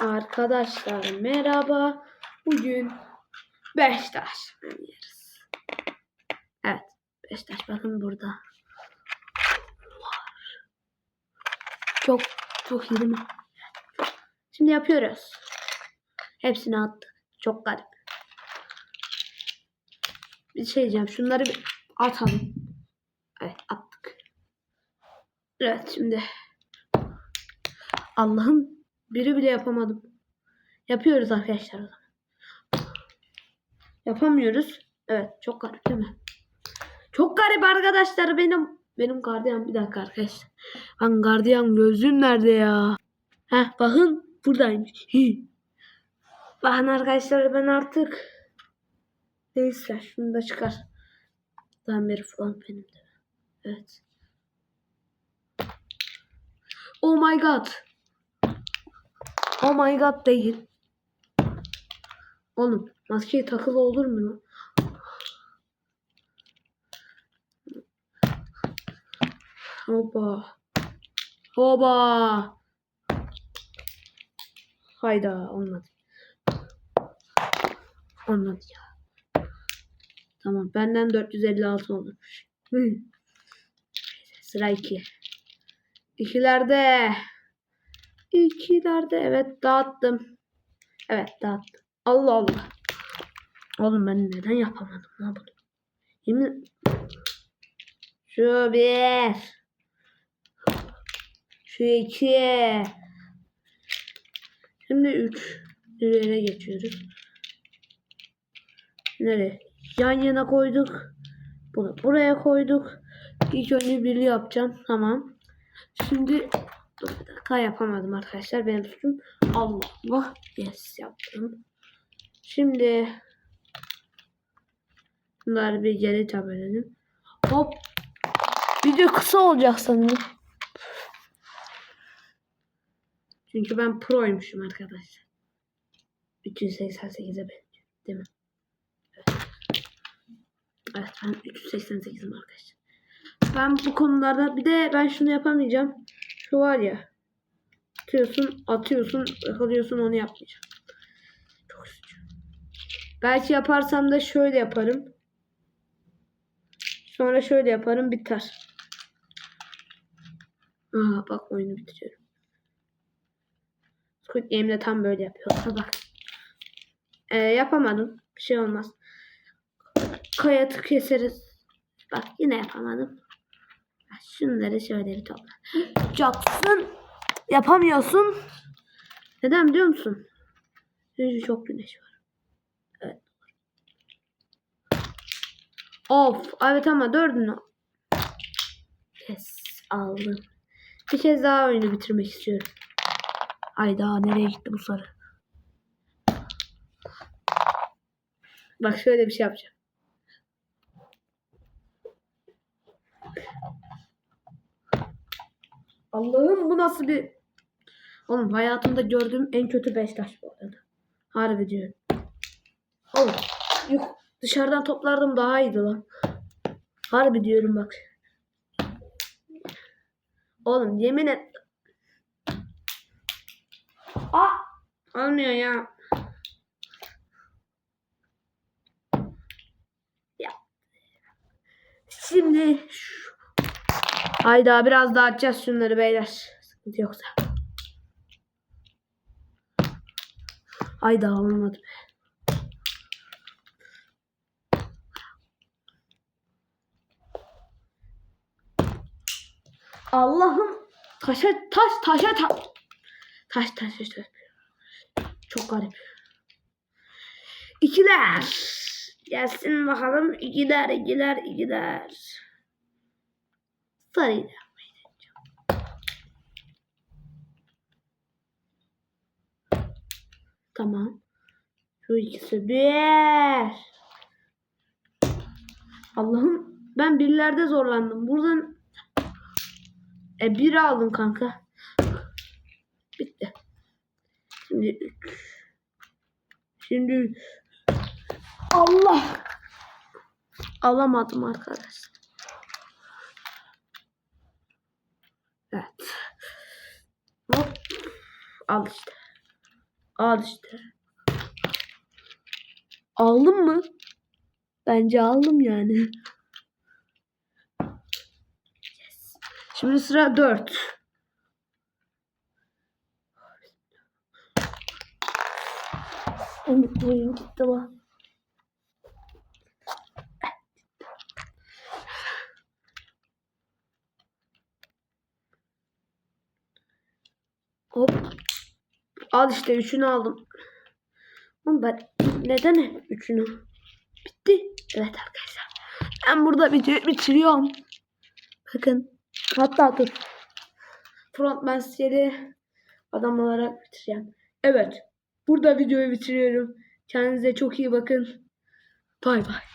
Arkadaşlar merhaba. Bugün Beşiktaş oynuyoruz. Evet. Beşiktaş bakın burada. Çok çok iyi değil mi? Şimdi yapıyoruz. Hepsini attık. Çok garip. Bir şey diyeceğim. Şunları bir atalım. Evet attık. Evet şimdi. Allah'ım biri bile yapamadım. Yapıyoruz arkadaşlar. o zaman. Yapamıyoruz. Evet çok garip değil mi? Çok garip arkadaşlar benim. Benim gardiyan bir dakika arkadaşlar. Lan gardiyan gözlüğüm nerede ya? Heh bakın buradaymış. Bakın arkadaşlar ben artık neyse şunu da çıkar. Beri falan benim de. Evet. Oh my god. Oh my god değil. Oğlum maskeye takılı olur mu? Hoba. Hoba. Hayda olmadı. Olmadı ya. Tamam benden 456 olmuş. Hı. Sıra 2. İkilerde. İkilerde evet dağıttım. Evet dağıttım. Allah Allah. Oğlum ben neden yapamadım lan bunu? Yemin... Şu bir. Şu iki. Şimdi üç. Nereye geçiyoruz? Nereye? Yan yana koyduk. Bunu buraya koyduk. İlk önce birli yapacağım. Tamam. Şimdi bir dakika yapamadım arkadaşlar. Benim suçum. Allah Allah. Yes yaptım. Şimdi bunları bir geri tabeledim. Hop. Video kısa olacak sanırım. Çünkü ben proymuşum arkadaşlar. 388'e benziyor. Değil mi? Evet. Evet ben 388'im arkadaşlar. Ben bu konularda bir de ben şunu yapamayacağım. Şu var ya. Atıyorsun, atıyorsun, yakalıyorsun onu yapmayacağım. Çok üzücü. Belki yaparsam da şöyle yaparım. Sonra şöyle yaparım biter. Aa bak oyunu bitiriyorum. Squid Game'de tam böyle yapıyor. Bak. Ee, yapamadım. Bir şey olmaz. Kayatı keseriz. Bak yine yapamadım. Şunları şöyle bir topla. Jackson yapamıyorsun. Neden biliyor musun? Çünkü çok güneş var. Evet. Of. Evet ama dördünü. Yes. Aldım. Bir kez daha oyunu bitirmek istiyorum. Ayda nereye gitti bu sarı? Bak şöyle bir şey yapacağım. Allah'ım bu nasıl bir... Oğlum hayatımda gördüğüm en kötü Beşiktaş bu arada. Harbi diyorum. Oğlum yok dışarıdan toplardım daha iyiydi lan. Harbi diyorum bak. Oğlum yemin et. Aa! Olmuyor ya. Ya. Şimdi şu Hayda biraz daha açacağız şunları beyler. Sıkıntı yoksa. Hayda olmadı be. Allah'ım taşa taş taşa ta taş taş taş taş. Çok garip. İkiler. Gelsin bakalım. İkiler, ikiler, ikiler. Deneyeceğim. Tamam. Şu ikisi bir. Allah'ım ben birlerde zorlandım. Buradan e bir aldım kanka. Bitti. Şimdi. Şimdi. Allah. Alamadım arkadaşlar. Evet. Hop. Al işte. Al işte. Aldım mı? Bence aldım yani. Şimdi sıra 4. Oyun gitti bak. Hop. Al işte üçünü aldım. Oğlum ben neden üçünü? Bitti. Evet arkadaşlar. Ben burada videoyu bitiriyorum. Bakın. Hatta dur. Frontman seri adam olarak bitireceğim. Evet. Burada videoyu bitiriyorum. Kendinize çok iyi bakın. Bay bay.